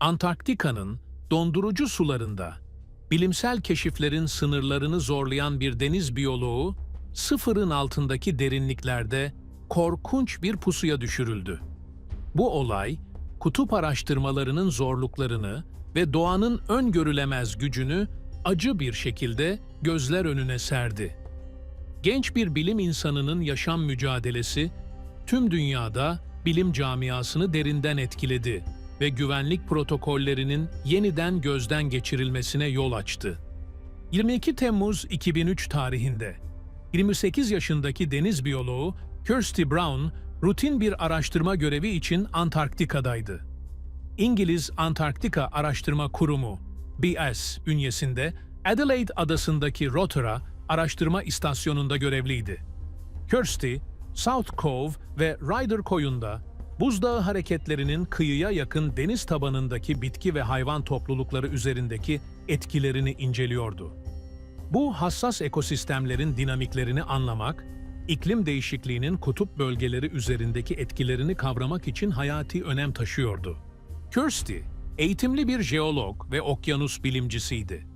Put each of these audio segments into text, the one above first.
Antarktika'nın dondurucu sularında bilimsel keşiflerin sınırlarını zorlayan bir deniz biyoloğu, sıfırın altındaki derinliklerde korkunç bir pusuya düşürüldü. Bu olay, kutup araştırmalarının zorluklarını ve doğanın öngörülemez gücünü acı bir şekilde gözler önüne serdi. Genç bir bilim insanının yaşam mücadelesi tüm dünyada bilim camiasını derinden etkiledi ve güvenlik protokollerinin yeniden gözden geçirilmesine yol açtı. 22 Temmuz 2003 tarihinde 28 yaşındaki deniz biyoloğu Kirsty Brown rutin bir araştırma görevi için Antarktika'daydı. İngiliz Antarktika Araştırma Kurumu BS bünyesinde Adelaide adasındaki Rotorua araştırma istasyonunda görevliydi. Kirsty, South Cove ve Ryder koyunda buzdağı hareketlerinin kıyıya yakın deniz tabanındaki bitki ve hayvan toplulukları üzerindeki etkilerini inceliyordu. Bu hassas ekosistemlerin dinamiklerini anlamak, iklim değişikliğinin kutup bölgeleri üzerindeki etkilerini kavramak için hayati önem taşıyordu. Kirsty, eğitimli bir jeolog ve okyanus bilimcisiydi.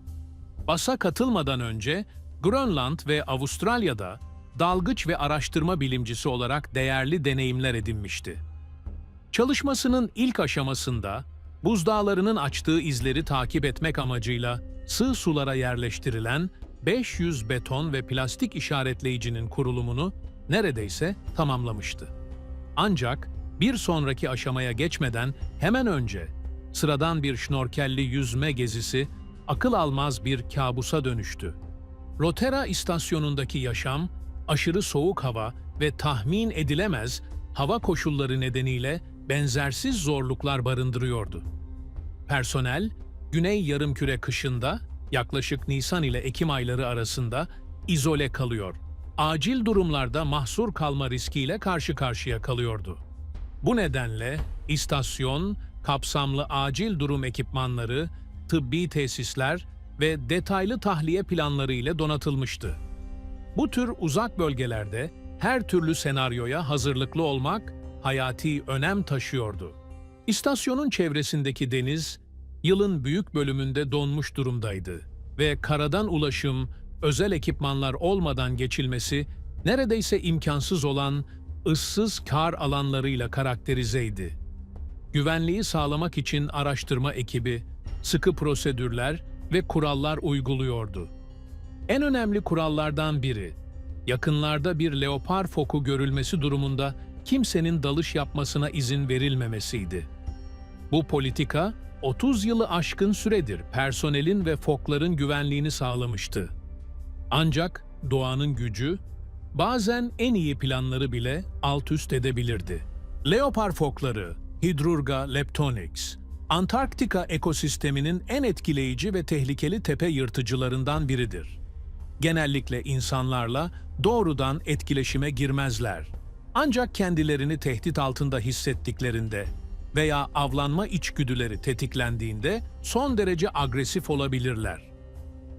BAS'a katılmadan önce Grönland ve Avustralya'da dalgıç ve araştırma bilimcisi olarak değerli deneyimler edinmişti. Çalışmasının ilk aşamasında buzdağlarının açtığı izleri takip etmek amacıyla sığ sulara yerleştirilen 500 beton ve plastik işaretleyicinin kurulumunu neredeyse tamamlamıştı. Ancak bir sonraki aşamaya geçmeden hemen önce sıradan bir şnorkelli yüzme gezisi akıl almaz bir kabusa dönüştü. Rotera istasyonundaki yaşam, aşırı soğuk hava ve tahmin edilemez hava koşulları nedeniyle benzersiz zorluklar barındırıyordu. Personel, Güney Yarımküre kışında yaklaşık Nisan ile Ekim ayları arasında izole kalıyor. Acil durumlarda mahsur kalma riskiyle karşı karşıya kalıyordu. Bu nedenle istasyon, kapsamlı acil durum ekipmanları, tıbbi tesisler ve detaylı tahliye planları ile donatılmıştı. Bu tür uzak bölgelerde her türlü senaryoya hazırlıklı olmak hayati önem taşıyordu. İstasyonun çevresindeki deniz, yılın büyük bölümünde donmuş durumdaydı ve karadan ulaşım, özel ekipmanlar olmadan geçilmesi neredeyse imkansız olan ıssız kar alanlarıyla karakterizeydi. Güvenliği sağlamak için araştırma ekibi, sıkı prosedürler ve kurallar uyguluyordu. En önemli kurallardan biri, yakınlarda bir leopar foku görülmesi durumunda kimsenin dalış yapmasına izin verilmemesiydi. Bu politika, 30 yılı aşkın süredir personelin ve fokların güvenliğini sağlamıştı. Ancak doğanın gücü, bazen en iyi planları bile alt üst edebilirdi. Leopar fokları, Hydrurga leptonix, Antarktika ekosisteminin en etkileyici ve tehlikeli tepe yırtıcılarından biridir. Genellikle insanlarla doğrudan etkileşime girmezler. Ancak kendilerini tehdit altında hissettiklerinde veya avlanma içgüdüleri tetiklendiğinde son derece agresif olabilirler.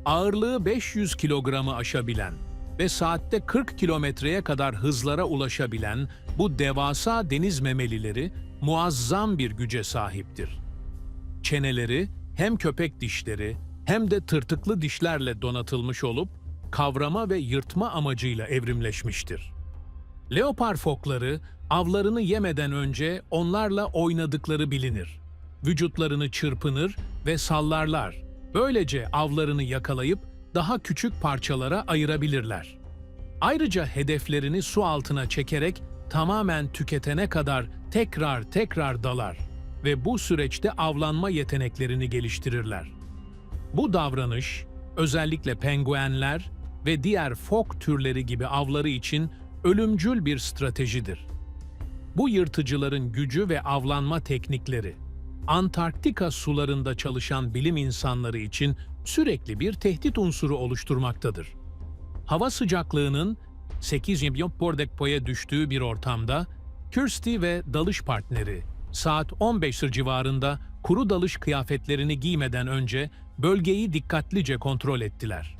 Ağırlığı 500 kilogramı aşabilen ve saatte 40 kilometreye kadar hızlara ulaşabilen bu devasa deniz memelileri muazzam bir güce sahiptir. Çeneleri hem köpek dişleri hem de tırtıklı dişlerle donatılmış olup kavrama ve yırtma amacıyla evrimleşmiştir. Leopar fokları avlarını yemeden önce onlarla oynadıkları bilinir. Vücutlarını çırpınır ve sallarlar. Böylece avlarını yakalayıp daha küçük parçalara ayırabilirler. Ayrıca hedeflerini su altına çekerek tamamen tüketene kadar tekrar tekrar dalar ve bu süreçte avlanma yeteneklerini geliştirirler. Bu davranış özellikle penguenler ve diğer fok türleri gibi avları için ölümcül bir stratejidir. Bu yırtıcıların gücü ve avlanma teknikleri Antarktika sularında çalışan bilim insanları için sürekli bir tehdit unsuru oluşturmaktadır. Hava sıcaklığının 8 Bordekpo'ya düştüğü bir ortamda Kirsty ve dalış partneri saat 15 civarında kuru dalış kıyafetlerini giymeden önce bölgeyi dikkatlice kontrol ettiler.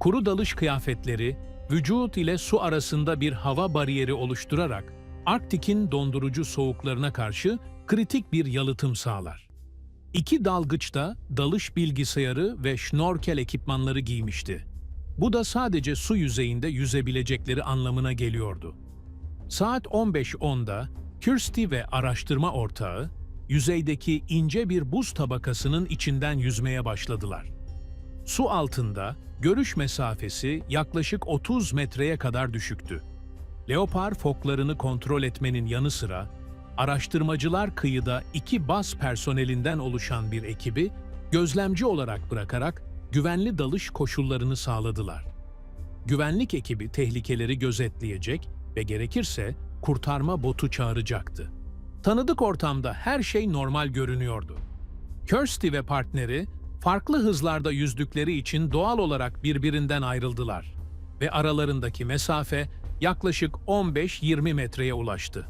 Kuru dalış kıyafetleri vücut ile su arasında bir hava bariyeri oluşturarak Arktik'in dondurucu soğuklarına karşı kritik bir yalıtım sağlar. İki dalgıç da dalış bilgisayarı ve şnorkel ekipmanları giymişti. Bu da sadece su yüzeyinde yüzebilecekleri anlamına geliyordu. Saat 15.10'da Kirsty ve araştırma ortağı, yüzeydeki ince bir buz tabakasının içinden yüzmeye başladılar. Su altında görüş mesafesi yaklaşık 30 metreye kadar düşüktü. Leopar foklarını kontrol etmenin yanı sıra, araştırmacılar kıyıda iki bas personelinden oluşan bir ekibi gözlemci olarak bırakarak güvenli dalış koşullarını sağladılar. Güvenlik ekibi tehlikeleri gözetleyecek ve gerekirse kurtarma botu çağıracaktı. Tanıdık ortamda her şey normal görünüyordu. Kirsty ve partneri farklı hızlarda yüzdükleri için doğal olarak birbirinden ayrıldılar ve aralarındaki mesafe yaklaşık 15-20 metreye ulaştı.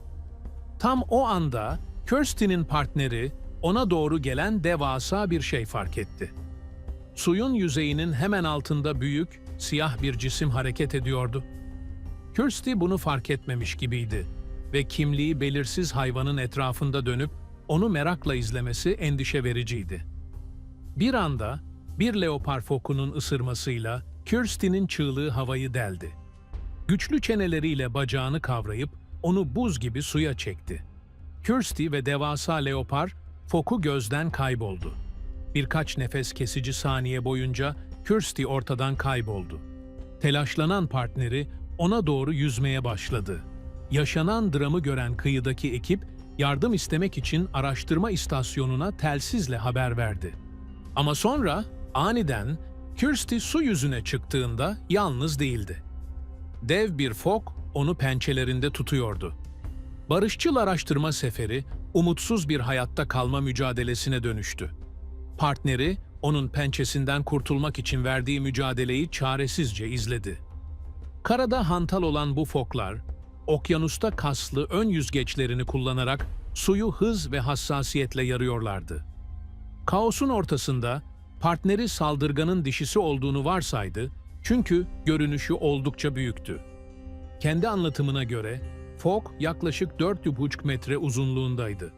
Tam o anda Kirsty'nin partneri ona doğru gelen devasa bir şey fark etti. Suyun yüzeyinin hemen altında büyük, siyah bir cisim hareket ediyordu. Kirsty bunu fark etmemiş gibiydi ve kimliği belirsiz hayvanın etrafında dönüp onu merakla izlemesi endişe vericiydi. Bir anda bir leopar fokunun ısırmasıyla Kirsty'nin çığlığı havayı deldi. Güçlü çeneleriyle bacağını kavrayıp onu buz gibi suya çekti. Kirsty ve devasa leopar foku gözden kayboldu. Birkaç nefes kesici saniye boyunca Kirsty ortadan kayboldu. Telaşlanan partneri ona doğru yüzmeye başladı. Yaşanan dramı gören kıyıdaki ekip yardım istemek için araştırma istasyonuna telsizle haber verdi. Ama sonra aniden Kirsty su yüzüne çıktığında yalnız değildi. Dev bir fok onu pençelerinde tutuyordu. Barışçıl araştırma seferi umutsuz bir hayatta kalma mücadelesine dönüştü. Partneri onun pençesinden kurtulmak için verdiği mücadeleyi çaresizce izledi. Karada hantal olan bu foklar, okyanusta kaslı ön yüzgeçlerini kullanarak suyu hız ve hassasiyetle yarıyorlardı. Kaosun ortasında partneri saldırganın dişisi olduğunu varsaydı çünkü görünüşü oldukça büyüktü. Kendi anlatımına göre Fok yaklaşık 4,5 metre uzunluğundaydı.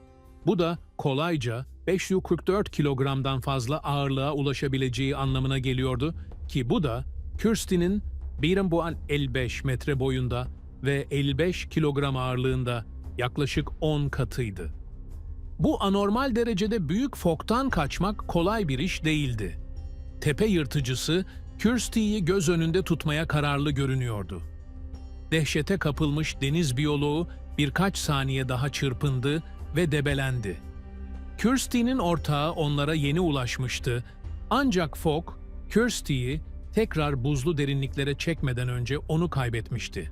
Bu da kolayca 544 kilogramdan fazla ağırlığa ulaşabileceği anlamına geliyordu ki bu da Kirsty'nin 1,55 metre boyunda ve 55 kilogram ağırlığında yaklaşık 10 katıydı. Bu anormal derecede büyük foktan kaçmak kolay bir iş değildi. Tepe yırtıcısı Kirsty'yi göz önünde tutmaya kararlı görünüyordu. Dehşete kapılmış deniz biyoloğu birkaç saniye daha çırpındı ve debelendi. Kirsty'nin ortağı onlara yeni ulaşmıştı ancak Fogg, Kirsty'yi tekrar buzlu derinliklere çekmeden önce onu kaybetmişti.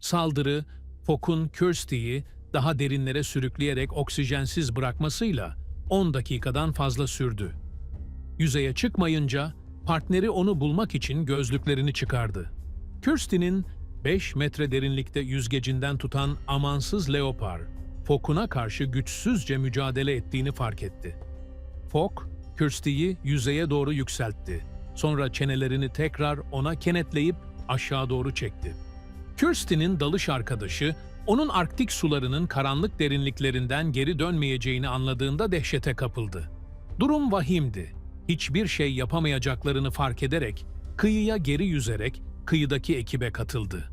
Saldırı, Fogg'un Kirsty'yi daha derinlere sürükleyerek oksijensiz bırakmasıyla 10 dakikadan fazla sürdü. Yüzeye çıkmayınca partneri onu bulmak için gözlüklerini çıkardı. Kirsty'nin 5 metre derinlikte yüzgecinden tutan amansız leopar, Fogg'una karşı güçsüzce mücadele ettiğini fark etti. Fogg, Kirsty'yi yüzeye doğru yükseltti. Sonra çenelerini tekrar ona kenetleyip aşağı doğru çekti. Kirsty'nin dalış arkadaşı, onun Arktik sularının karanlık derinliklerinden geri dönmeyeceğini anladığında dehşete kapıldı. Durum vahimdi. Hiçbir şey yapamayacaklarını fark ederek, kıyıya geri yüzerek kıyıdaki ekibe katıldı.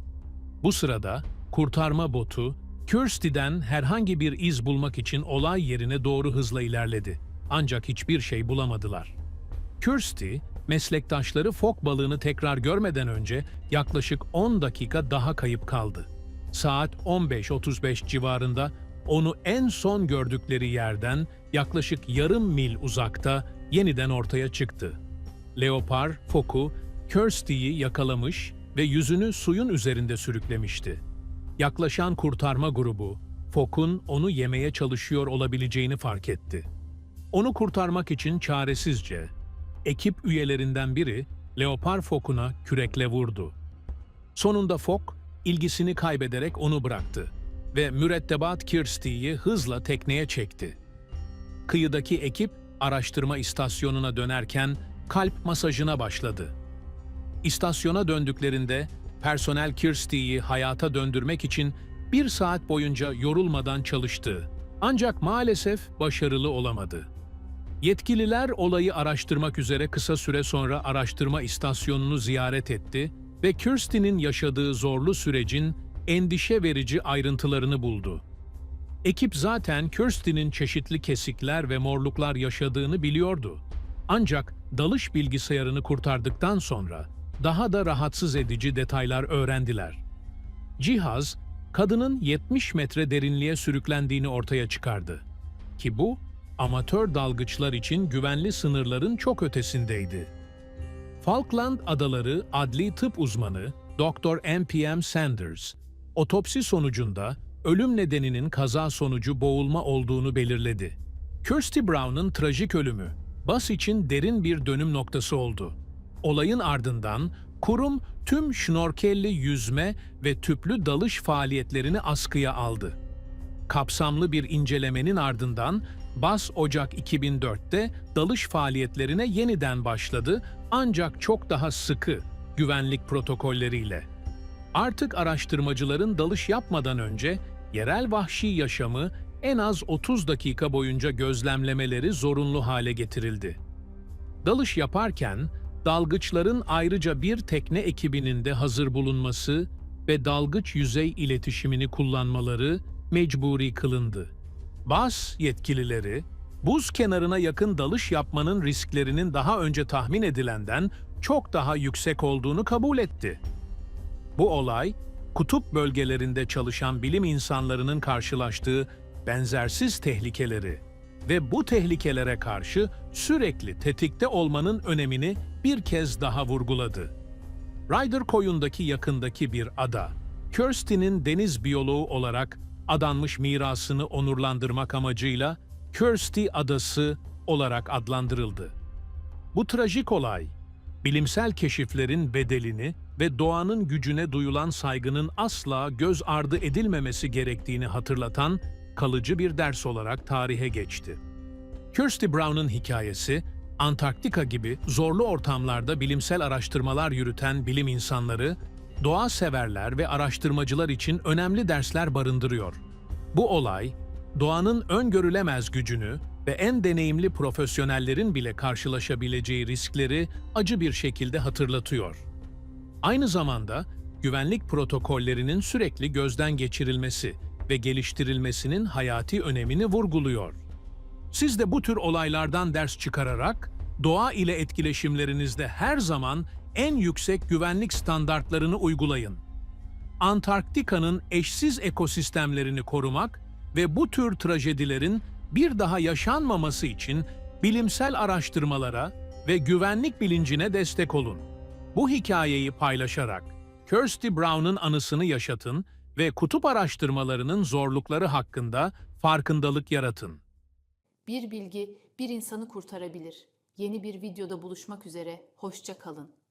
Bu sırada kurtarma botu, Kirsty'den herhangi bir iz bulmak için olay yerine doğru hızla ilerledi. Ancak hiçbir şey bulamadılar. Kirsty, meslektaşları fok balığını tekrar görmeden önce yaklaşık 10 dakika daha kayıp kaldı. Saat 15.35 civarında onu en son gördükleri yerden yaklaşık yarım mil uzakta yeniden ortaya çıktı. Leopar, foku, Kirsty'yi yakalamış ve yüzünü suyun üzerinde sürüklemişti. Yaklaşan kurtarma grubu, Fok'un onu yemeye çalışıyor olabileceğini fark etti. Onu kurtarmak için çaresizce, ekip üyelerinden biri Leopar Fok'una kürekle vurdu. Sonunda Fok, ilgisini kaybederek onu bıraktı ve mürettebat Kirsty'yi hızla tekneye çekti. Kıyıdaki ekip araştırma istasyonuna dönerken kalp masajına başladı. İstasyona döndüklerinde personel Kirsty'yi hayata döndürmek için bir saat boyunca yorulmadan çalıştı. Ancak maalesef başarılı olamadı. Yetkililer olayı araştırmak üzere kısa süre sonra araştırma istasyonunu ziyaret etti ve Kirsty'nin yaşadığı zorlu sürecin endişe verici ayrıntılarını buldu. Ekip zaten Kirsty'nin çeşitli kesikler ve morluklar yaşadığını biliyordu. Ancak dalış bilgisayarını kurtardıktan sonra daha da rahatsız edici detaylar öğrendiler. Cihaz, kadının 70 metre derinliğe sürüklendiğini ortaya çıkardı. Ki bu, amatör dalgıçlar için güvenli sınırların çok ötesindeydi. Falkland Adaları Adli Tıp Uzmanı Dr. M.P.M. Sanders, otopsi sonucunda ölüm nedeninin kaza sonucu boğulma olduğunu belirledi. Kirsty Brown'un trajik ölümü, bas için derin bir dönüm noktası oldu. Olayın ardından kurum tüm şnorkelli yüzme ve tüplü dalış faaliyetlerini askıya aldı. Kapsamlı bir incelemenin ardından BAS Ocak 2004'te dalış faaliyetlerine yeniden başladı ancak çok daha sıkı güvenlik protokolleriyle. Artık araştırmacıların dalış yapmadan önce yerel vahşi yaşamı en az 30 dakika boyunca gözlemlemeleri zorunlu hale getirildi. Dalış yaparken dalgıçların ayrıca bir tekne ekibinin de hazır bulunması ve dalgıç yüzey iletişimini kullanmaları mecburi kılındı. BAS yetkilileri, buz kenarına yakın dalış yapmanın risklerinin daha önce tahmin edilenden çok daha yüksek olduğunu kabul etti. Bu olay, kutup bölgelerinde çalışan bilim insanlarının karşılaştığı benzersiz tehlikeleri ve bu tehlikelere karşı sürekli tetikte olmanın önemini bir kez daha vurguladı. Ryder koyundaki yakındaki bir ada, Kirsty'nin deniz biyoloğu olarak adanmış mirasını onurlandırmak amacıyla Kirsty Adası olarak adlandırıldı. Bu trajik olay, bilimsel keşiflerin bedelini ve doğanın gücüne duyulan saygının asla göz ardı edilmemesi gerektiğini hatırlatan kalıcı bir ders olarak tarihe geçti. Kirsty Brown'un hikayesi, Antarktika gibi zorlu ortamlarda bilimsel araştırmalar yürüten bilim insanları, doğa severler ve araştırmacılar için önemli dersler barındırıyor. Bu olay, doğanın öngörülemez gücünü ve en deneyimli profesyonellerin bile karşılaşabileceği riskleri acı bir şekilde hatırlatıyor. Aynı zamanda güvenlik protokollerinin sürekli gözden geçirilmesi ve geliştirilmesinin hayati önemini vurguluyor. Siz de bu tür olaylardan ders çıkararak doğa ile etkileşimlerinizde her zaman en yüksek güvenlik standartlarını uygulayın. Antarktika'nın eşsiz ekosistemlerini korumak ve bu tür trajedilerin bir daha yaşanmaması için bilimsel araştırmalara ve güvenlik bilincine destek olun. Bu hikayeyi paylaşarak Kirsty Brown'un anısını yaşatın ve kutup araştırmalarının zorlukları hakkında farkındalık yaratın. Bir bilgi bir insanı kurtarabilir. Yeni bir videoda buluşmak üzere, hoşça kalın.